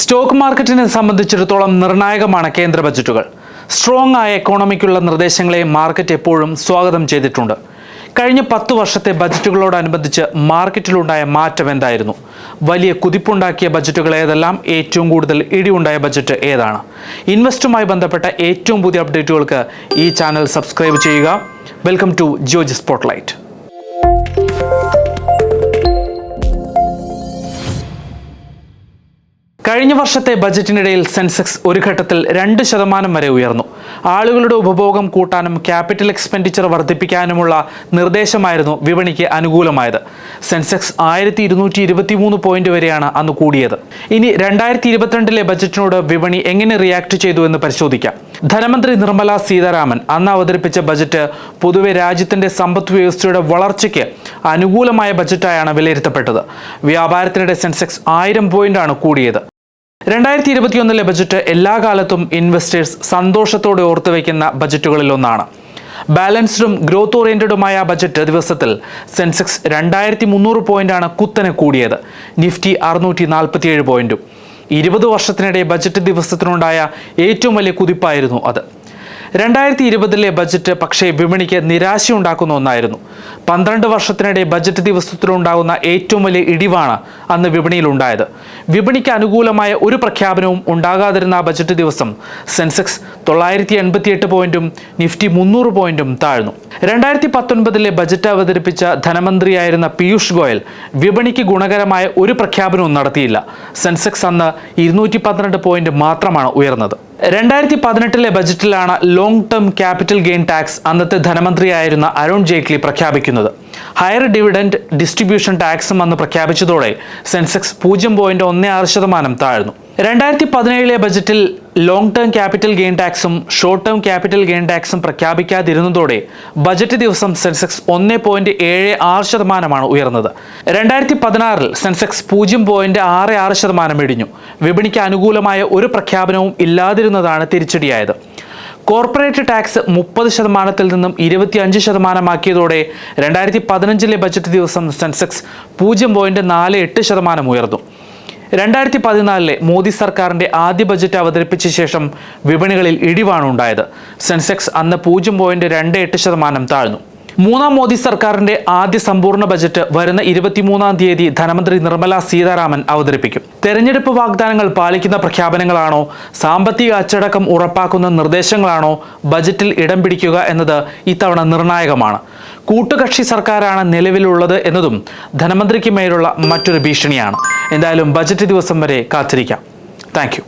Stock മാർക്കറ്റിനെ സംബന്ധിച്ചിടത്തോളം നിർണായകമാണ് കേന്ദ്ര ബജറ്റുകൾ. സ്ട്രോങ് ആയ എക്കോണമിക്കുള്ള നിർദ്ദേശങ്ങളെ മാർക്കറ്റ് എപ്പോഴും സ്വാഗതം ചെയ്തിട്ടുണ്ട്. കഴിഞ്ഞ പത്ത് വർഷത്തെ ബജറ്റുകളോടനുബന്ധിച്ച് മാർക്കറ്റിലുണ്ടായ മാറ്റം എന്തായിരുന്നു? വലിയ കുതിപ്പുണ്ടാക്കിയ ബജറ്റുകൾ ഏതെല്ലാം? ഏറ്റവും കൂടുതൽ ഇടിവുണ്ടായ ബജറ്റ് ഏതാണ്? ഇൻവെസ്റ്റുമായി ബന്ധപ്പെട്ട ഏറ്റവും പുതിയ അപ്ഡേറ്റുകൾക്ക് ഈ ചാനൽ സബ്സ്ക്രൈബ് ചെയ്യുക. വെൽക്കം ടു ജിയോജി സ്പോട്ട്ലൈറ്റ് കഴിഞ്ഞ വർഷത്തെ ബജറ്റിനിടയിൽ സെൻസെക്സ് ഒരു ഘട്ടത്തിൽ രണ്ട് ശതമാനം വരെ ഉയർന്നു. ആളുകളുടെ ഉപഭോഗം കൂട്ടാനും ക്യാപിറ്റൽ എക്സ്പെൻഡിച്ചർ വർദ്ധിപ്പിക്കാനുമുള്ള നിർദ്ദേശമായിരുന്നു വിപണിക്ക് അനുകൂലമായത്. സെൻസെക്സ് ആയിരത്തി ഇരുന്നൂറ്റി ഇരുപത്തി മൂന്ന് പോയിന്റ് വരെയാണ് അന്ന് കൂടിയത്. ഇനി രണ്ടായിരത്തി ഇരുപത്തിരണ്ടിലെ ബജറ്റിനോട് വിപണി എങ്ങനെ റിയാക്ട് ചെയ്തു എന്ന് പരിശോധിക്കാം. ധനമന്ത്രി നിർമ്മല സീതാരാമൻ അന്ന് അവതരിപ്പിച്ച ബജറ്റ് പൊതുവെ രാജ്യത്തിന്റെ സമ്പദ് വ്യവസ്ഥയുടെ വളർച്ചയ്ക്ക് അനുകൂലമായ ബജറ്റായാണ് വിലയിരുത്തപ്പെട്ടത്. വ്യാപാരത്തിനിടെ സെൻസെക്സ് ആയിരം പോയിന്റാണ് കൂടിയത്. രണ്ടായിരത്തി ഇരുപത്തിയൊന്നിലെ ബജറ്റ് എല്ലാ കാലത്തും ഇൻവെസ്റ്റേഴ്സ് സന്തോഷത്തോടെ ഓർത്തുവെക്കുന്ന ബജറ്റുകളിൽ ഒന്നാണ് ബാലൻസ്ഡും ഗ്രോത്ത് ഓറിയന്റഡുമായ ബജറ്റ് ദിവസത്തിൽ സെൻസെക്സ് രണ്ടായിരത്തി മുന്നൂറ് പോയിന്റാണ് കുത്തനെ കൂടിയത്. നിഫ്റ്റി അറുന്നൂറ്റി നാൽപ്പത്തിയേഴ് പോയിന്റും ഇരുപത് വർഷത്തിനിടെ ബജറ്റ് ദിവസത്തിനുണ്ടായ ഏറ്റവും വലിയ കുതിപ്പായിരുന്നു അത്. രണ്ടായിരത്തി ഇരുപതിലെ ബജറ്റ് പക്ഷേ വിപണിക്ക് നിരാശയുണ്ടാക്കുന്ന ഒന്നായിരുന്നു. പന്ത്രണ്ട് വർഷത്തിനിടെ ബജറ്റ് ദിവസത്തിലുണ്ടാകുന്ന ഏറ്റവും വലിയ ഇടിവാണ് അന്ന് വിപണിയിലുണ്ടായത്. വിപണിക്ക് അനുകൂലമായ ഒരു പ്രഖ്യാപനവും ഉണ്ടാകാതിരുന്ന ആ ബജറ്റ് ദിവസം സെൻസെക്സ് തൊള്ളായിരത്തി എൺപത്തിയെട്ട് പോയിന്റും നിഫ്റ്റി മുന്നൂറ് പോയിന്റും താഴ്ന്നു. രണ്ടായിരത്തി പത്തൊൻപതിലെ ബജറ്റ് അവതരിപ്പിച്ച ധനമന്ത്രിയായിരുന്ന പീയൂഷ് ഗോയൽ വിപണിക്ക് ഗുണകരമായ ഒരു പ്രഖ്യാപനവും നടത്തിയില്ല. സെൻസെക്സ് അന്ന് ഇരുന്നൂറ്റി പന്ത്രണ്ട് പോയിന്റ് മാത്രമാണ് ഉയർന്നത്. രണ്ടായിരത്തി പതിനെട്ടിലെ ബജറ്റിലാണ് long term capital gain tax അന്നത്തെ ധനമന്ത്രിയായിരുന്ന അരുൺ ജെയ്റ്റ്ലി പ്രഖ്യാപിക്കുന്നത്. ഹയർ ഡിവിഡൻഡ് ഡിസ്ട്രിബ്യൂഷൻ ടാക്സും അന്ന് പ്രഖ്യാപിച്ചതോടെ സെൻസെക്സ് പൂജ്യം പോയിന്റ് ഒന്ന് ആറ് ശതമാനം താഴ്ന്നു. രണ്ടായിരത്തി പതിനേഴിലെ ബജറ്റിൽ ലോങ് ടേം ക്യാപിറ്റൽ ഗെയിൻ ടാക്സും ഷോർട്ട് ടേം ക്യാപിറ്റൽ ഗെയിൻ ടാക്സും പ്രഖ്യാപിക്കാതിരുന്നതോടെ ബജറ്റ് ദിവസം സെൻസെക്സ് ഒന്ന് പോയിന്റ് ഏഴ് ആറ് ശതമാനമാണ് ഉയർന്നത്. രണ്ടായിരത്തി പതിനാറിൽ സെൻസെക്സ് പൂജ്യം പോയിന്റ് ആറ് ആറ് ശതമാനം ഇടിഞ്ഞു. വിപണിക്ക് അനുകൂലമായ ഒരു പ്രഖ്യാപനവും ഇല്ലാതിരുന്നതാണ് തിരിച്ചടിയായത്. കോർപ്പറേറ്റ് ടാക്സ് മുപ്പത് ശതമാനത്തിൽ നിന്നും ഇരുപത്തിയഞ്ച് ശതമാനമാക്കിയതോടെ രണ്ടായിരത്തി പതിനഞ്ചിലെ ബജറ്റ് ദിവസം സെൻസെക്സ് പൂജ്യം പോയിന്റ് നാല് എട്ട് ശതമാനം ഉയർന്നു. രണ്ടായിരത്തി പതിനാലിലെ മോദി സർക്കാരിന്റെ ആദ്യ ബജറ്റ് അവതരിപ്പിച്ച ശേഷം വിപണികളിൽ ഇടിവാണ് ഉണ്ടായത്. സെൻസെക്സ് അന്ന് പൂജ്യം പോയിന്റ് രണ്ട് എട്ട് ശതമാനം താഴ്ന്നു. മൂന്നാം മോദി സർക്കാരിന്റെ ആദ്യ സമ്പൂർണ ബജറ്റ് വരുന്ന ഇരുപത്തിമൂന്നാം തീയതി ധനമന്ത്രി നിർമ്മല സീതാരാമൻ അവതരിപ്പിക്കും. തെരഞ്ഞെടുപ്പ് വാഗ്ദാനങ്ങൾ പാലിക്കുന്ന പ്രഖ്യാപനങ്ങളാണോ? സാമ്പത്തിക അച്ചടക്കം ഉറപ്പാക്കുന്ന നിർദ്ദേശങ്ങളാണോ? ബജറ്റിൽ ഇടം പിടിക്കുക എന്നത് ഇത്തവണ നിർണായകമാണ്. കൂട്ടുകക്ഷി സർക്കാരാണ് നിലവിലുള്ളത് എന്നതും ധനമന്ത്രിക്ക് മേലുള്ള മറ്റൊരു ഭീഷണിയാണ്. എന്തായാലും ബജറ്റ് ദിവസം വരെ കാത്തിരിക്കാം. താങ്ക്